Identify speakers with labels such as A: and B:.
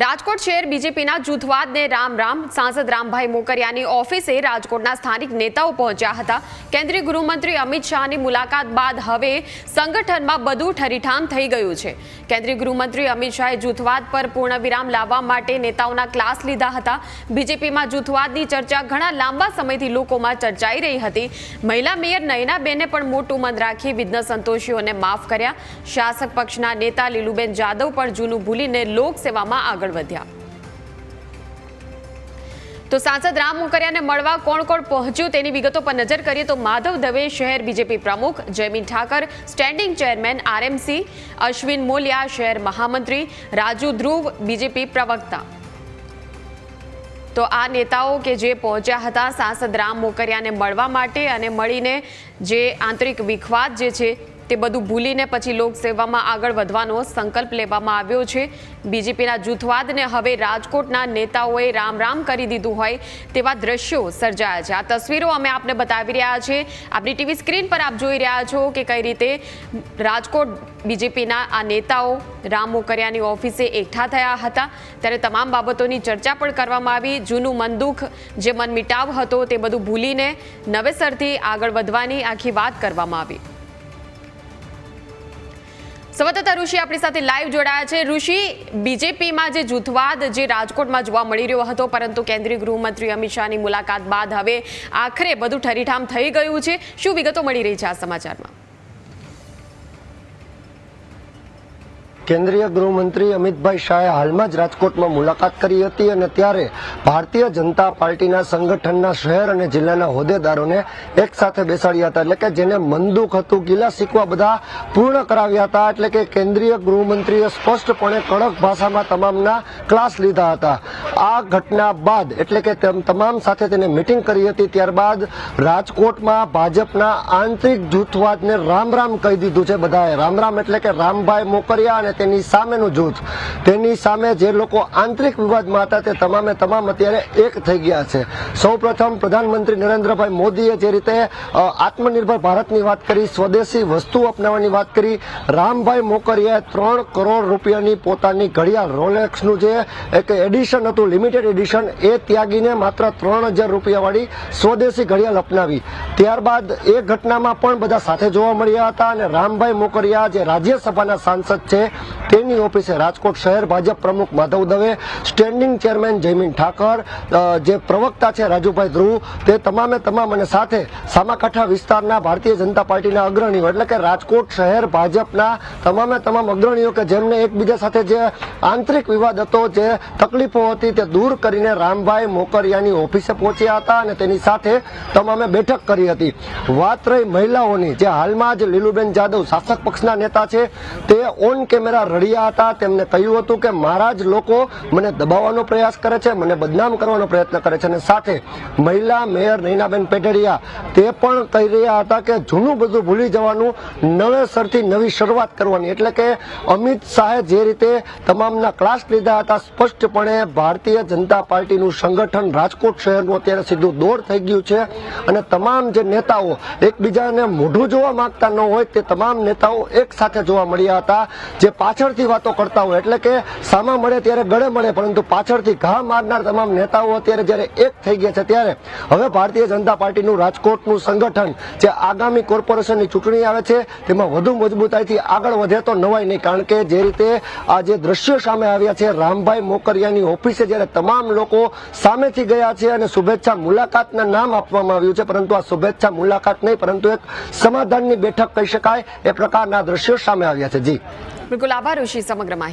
A: રાજકોટ શહેર બીજેપીના જૂથવાદને રામ રામ, સાંસદ રામભાઈ મોકરિયાની ઓફિસે રાજકોટના સ્થાનિક નેતાઓ પહોંચ્યા હતા. કેન્દ્રીય ગૃહમંત્રી અમિત શાહની મુલાકાત બાદ હવે સંગઠનમાં બધું ઠરીઠામ થઈ ગયું છે. કેન્દ્રીય ગૃહમંત્રી અમિત શાહે જૂથવાદ પર પૂર્ણ વિરામ લાવવા માટે નેતાઓના ક્લાસ લીધા હતા. બીજેપીમાં જૂથવાદની ચર્ચા ઘણા લાંબા સમયથી લોકોમાં ચર્ચાઈ રહી હતી. મહિલા મેયર નયનાબેને પણ મોટું મન રાખી વિઘ્ન સંતોષીઓને માફ કર્યા. શાસક પક્ષના નેતા લીલુબેન જાદવ પણ જૂનું ભૂલીને લોકસેવામાં આગળ વધ્યા. તો સાંસદ રામ મુકરિયાને મળવા કોણ કોણ પહોંચ્યું તેની વિગતો પર નજર કરીએ તો માધવ દવે શહેર બીજેપી પ્રમુખ, Jaymin Thakar, standing chairman RMC, Ashwin Moliya શહેર મહામંત્રી, રાજુ ધ્રુવ બીજેપી પ્રવક્તા. તો આ નેતાઓ કે જે પહોંચ્યા હતા સાંસદ રામ મોકરિયાને મળવા માટે અને મળીને જે આંતરિક વિખવાદ જે છે તે બધું ભૂલીને પછી લોકસેવામાં આગળ વધવાનો સંકલ્પ લેવામાં આવ્યો છે. બીજેપીના જૂથવાદને હવે રાજકોટના નેતાઓએ રામ રામ કરી દીધું હોય તેવા દ્રશ્યો સર્જાયા છે. આ તસવીરો અમે આપને બતાવી રહ્યા છે આપણી ટીવી સ્ક્રીન પર આપ જોઈ રહ્યા છો કે કઈ રીતે રાજકોટ બીજેપીના આ નેતાઓ રામ મોકરિયાની ઓફિસે એકઠા થયા હતા. ત્યારે તમામ બાબતોની ચર્ચા પણ કરવામાં આવી. જૂનું મનદુખ જે મન મિટાવ હતો તે બધું ભૂલીને નવેસરથી આગળ વધવાની આખી વાત કરવામાં આવી. સંવાદદાતા ઋષિ આપણી સાથે લાઈવ જોડાયા છે. ઋષિ બીજેપીમાં જે જૂથવાદ જે રાજકોટમાં જોવા મળી રહ્યો હતો, પરંતુ કેન્દ્રીય ગૃહમંત્રી અમિત શાહની મુલાકાત બાદ હવે આખરે બધું ઠરીઠામ થઈ ગયું છે. શું વિગતો મળી રહી છે આ સમાચારમાં?
B: કેન્દ્રીય ગૃહમંત્રી અમિતભાઈ શાહે હાલમાં જ રાજકોટમાં મુલાકાત કરી હતી અને ત્યારે ભારતીય જનતા પાર્ટીના સંગઠનના શહેર અને જિલ્લાના હોદ્દેદારોને એક સાથે બેસાડ્યા હતા. એટલે કે જેને મનદુખ હતું, ગીલા શીખવા બધા પૂર્ણ કરાવ્યા હતા. એટલે કે કેન્દ્રીય ગૃહમંત્રીએ સ્પષ્ટપણે કડક ભાષામાં તમામના ક્લાસ લીધા હતા. આ ઘટના બાદ, એટલે કે તમામ સાથે તેને મિટિંગ કરી હતી, ત્યારબાદ રાજકોટમાં ભાજપના આંતરિક જૂથવાદને રામ રામ કહી દીધું છે બધાએ. રામ રામ એટલે કે રામભાઈ મોકરિયા અને તેની સામેનું જૂથ. તેની સામે જે લોકો આંતરિક વિવાદમાં હતા તે તમામે તમામ અત્યારે એક થઈ ગયા છે. સૌપ્રથમ પ્રધાનમંત્રી નરેન્દ્રભાઈ મોદીએ જે રીતે આત્મનિર્ભર ભારતની વાત કરી, સ્વદેશી વસ્તુ અપનાવવાની વાત કરી, રામભાઈ મોકરિયાએ ત્રણ કરોડ રૂપિયાની પોતાની ઘડિયાળ રોલેક્સનું જે એક એડિશન હતું લિમિટેડ એડિશન એ ત્યાગીને માત્ર ત્રણ હજાર રૂપિયાવાળી સ્વદેશી ઘડિયાળ અપનાવી. ત્યારબાદ એ ઘટનામાં પણ બધા સાથે જોવા મળ્યા હતા અને રામભાઈ મોકરિયા જે રાજ્યસભાના સાંસદ છે, તેની ઓફિસે રાજકોટ શહેર ભાજપ પ્રમુખ માધવ દવે, સ્ટેન્ડિંગ ચેરમેન જયમીન ઠાકર જે પ્રવક્તા છે રાજુભાઈ ધ્રુવ, તે તમામે તમામ અને સાથે સામાકાંઠા વિસ્તારના ભારતીય જનતા પાર્ટીના અગ્રણીઓ એટલે કે રાજકોટ શહેર ભાજપના તમામે તમામ અગ્રણીઓ કે જેમને એકબીજા સાથે જે આંતરિક વિવાદ હતો, જે તકલીફો હતી તે દૂર કરીને રામભાઈ મોકરિયાની ઓફિસે પહોંચ્યા હતા અને તેની સાથે તમામે બેઠક કરી હતી. વાત રહી મહિલાઓની. જે હાલમાં જ લીલુબેન જાદવ શાસક પક્ષના નેતા છે, તે ઓન કેમેરા રડ્યા હતા. તેમને કહ્યું હતું કે મારા જ લોકો મને દબાવવાનો પ્રયાસ કરે છે, મને બદનામ કરવાનો પ્રયત્ન કરે છે અને સાથે મહિલા મેયર નૈનાબેન પેઢડિયા તે પણ કહી રહ્યા હતા કે જૂનું બધું ભૂલી જવાનું નવેસરથી નવી શરૂઆત કરવાની. એટલે કે અમિત શાહે જે રીતે તમામના ક્લાસ લીધા હતા, સ્પષ્ટપણે ભારતીય જનતા પાર્ટીનું સંગઠન રાજકોટ શહેરનું અત્યારે સીધું દોર થઈ ગયું છે. અને તમામ જે નેતાઓ એકબીજાને મોઢું જોવા માંગતા ન હોય તે તમામ નેતાઓ એક સાથે જોવા મળ્યા હતા. જે પાછળથી વાતો કરતા હોય, એટલે કે સામા મળે ત્યારે ગળે મળે, પરંતુ પાછળથી ઘા મારનાર તમામ નેતાઓ અત્યારે જ્યારે એક થઈ ગયા છે ત્યારે હવે ભારતીય જનતા પાર્ટીનું રાજકોટનું સંગઠન જે આગામી કોર્પોરેશનની ચૂંટણી આવે છે, તેમાં વધુ મજબૂતાઈથી આગળ વધે તો નવાય નહીં, કારણ કે જે રીતે આ જે દ્રશ્યો સામે આવ્યા છે, રામભાઈ મોકરિયાની ઓફિસે જ્યારે તમામ લોકો સામેથી ગયા છે અને શુભેચ્છા મુલાકાતના નામ આપવામાં આવ્યું છે, પરંતુ આ શુભેચ્છા મુલાકાત નહીં, પરંતુ એક સમાધાનની બેઠક કહી શકાય એ પ્રકારના દ્રશ્યો સામે આવ્યા છે. જી.
A: બિલકુલ આભાર, ઋષિ, સમગ્ર માહિતી.